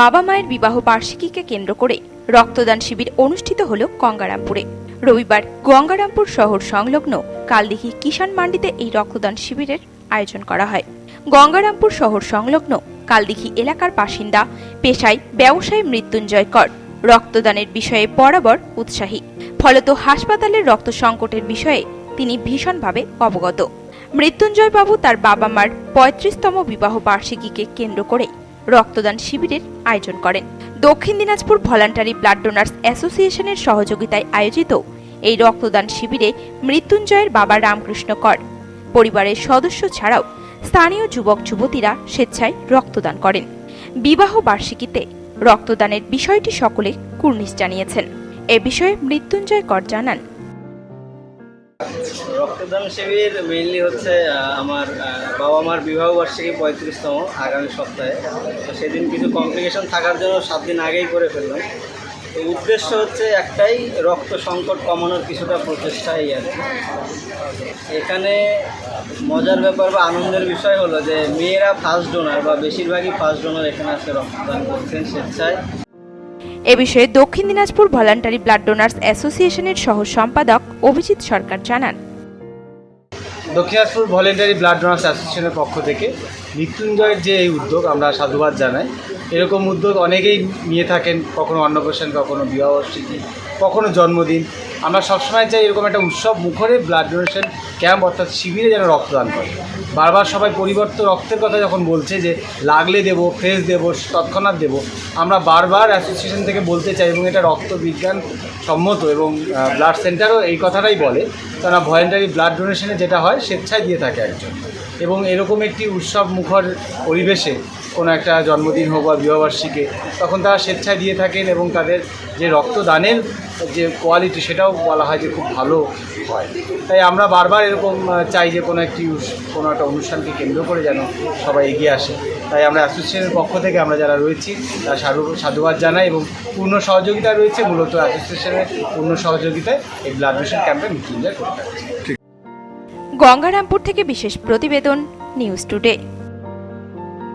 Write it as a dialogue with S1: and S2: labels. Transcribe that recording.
S1: বাবা মায়ের বিবাহ বার্ষিকীকে কেন্দ্র করে রক্তদান শিবির অনুষ্ঠিত হল গঙ্গারামপুরে। রবিবার গঙ্গারামপুর শহর সংলগ্ন কালদিঘি কিষাণ মান্ডিতে এই রক্তদান শিবিরের আয়োজন করা হয়। গঙ্গারামপুর শহর সংলগ্ন কালদিঘি এলাকার বাসিন্দা পেশায় ব্যবসায়ী মৃত্যুঞ্জয় কর রক্তদানের বিষয়ে বরাবর উৎসাহী। ফলত হাসপাতালের রক্ত সংকটের বিষয়ে তিনি ভীষণভাবে অবগত। মৃত্যুঞ্জয় বাবু তার বাবা মার পঁয়ত্রিশতম বিবাহ বার্ষিকীকে কেন্দ্র করে রক্তদান শিবিরের আয়োজন করেন। দক্ষিণ দিনাজপুর ভলান্টারি ব্লাড ডোনার্স অ্যাসোসিয়েশনের সহযোগিতায় আয়োজিত এই রক্তদান শিবিরে মৃত্যুঞ্জয়ের বাবা রামকৃষ্ণ কর। পরিবারের সদস্য ছাড়াও স্থানীয় যুবক যুবতীরা স্বেচ্ছায় রক্তদান করেন। বিবাহ বার্ষিকীতে রক্তদানের বিষয়টি সকলে কুর্নিশ জানিয়েছেন। এ বিষয়ে মৃত্যুঞ্জয় কর জানান
S2: রক্তদান শিবির মেইনলি হচ্ছে আমার বাবা মার বিবাহ বার্ষিকী পঁয়ত্রিশতম আগামী সপ্তাহে। তো সেদিন কিছু কমপ্লিকেশন থাকার জন্য সাত দিন আগেই করে ফেললাম। তো উদ্দেশ্য হচ্ছে একটাই, রক্ত সংকট কমানোর কিছুটা প্রচেষ্টা এই আর এখানে মজার ব্যাপার বা আনন্দের বিষয় হলো যে, মেয়েরা ফার্স্ট ডোনার বা বেশিরভাগই ফার্স্ট ডোনার এখানে আছে, রক্তদান করছেন স্বেচ্ছায়।
S1: এ বিষয়ে দক্ষিণ দিনাজপুর ভলান্টারি ব্লাড ডোনার্স অ্যাসোসিয়েশনের সহ সম্পাদক অভিজিৎ সরকার জানান।
S3: দক্ষিণাজপুর ভলেন্টারি ব্লাড ডোনার্স অ্যাসোসিয়েশনের পক্ষ থেকে মৃত্যুঞ্জয়ের যে এই উদ্যোগ আমরা সাধুবাদ জানাই। এরকম উদ্যোগ অনেকেই নিয়ে থাকেন, কখনো অন্নপ্রাশন, কখনো বিবাহবার্ষিকী কখনো জন্মদিন। আমরা সবসময় চাই এরকম একটা উৎসব মুখরে ব্লাড ডোনেশন ক্যাম্প অর্থাৎ শিবিরে যেন রক্তদান করে। বারবার সবাই পরিবর্তন রক্তের কথা যখন বলছে যে লাগলে দেবো, ফ্রেশ দেবো, তৎক্ষণাৎ দেবো, আমরা বারবার অ্যাসোসিয়েশন থেকে বলতে চাই এবং এটা রক্তবিজ্ঞান সম্মত এবং ব্লাড সেন্টারও এই কথাটাই বলে কেননা ভয়েন্টারি ব্লাড ডোনেশনে যেটা হয়, স্বেচ্ছায় দিয়ে থাকে একজন। এবং এরকম একটি উৎসব মুখর পরিবেশে কোনো একটা জন্মদিন হোক বা বিবাহবার্ষিকী, তখন তারা স্বেচ্ছায় দিয়ে থাকেন এবং তাদের যে রক্তদানের যে কোয়ালিটি সেটাও বলা হয় যে খুব ভালো হয়। তাই আমরা বারবার এরকম চাই যে কোনো একটি কোনো একটা অনুষ্ঠানকে কেন্দ্র করে যেন সবাই এগিয়ে আসে। তাই আমরা অ্যাসোসিয়েশনের পক্ষ থেকে আমরা যারা রয়েছি, তার সাধু সাধুবাদ জানাই এবং পূর্ণ সহযোগিতা রয়েছে। মূলত অ্যাসোসিয়েশনের পূর্ণ সহযোগিতায় এই ব্লাড ডোনেশন ক্যাম্পে মৃত্যুঞ্জয় করে থাকছে।
S1: গঙ্গারামপুর থেকে বিশেষ প্রতিবেদন নিউজ টুডে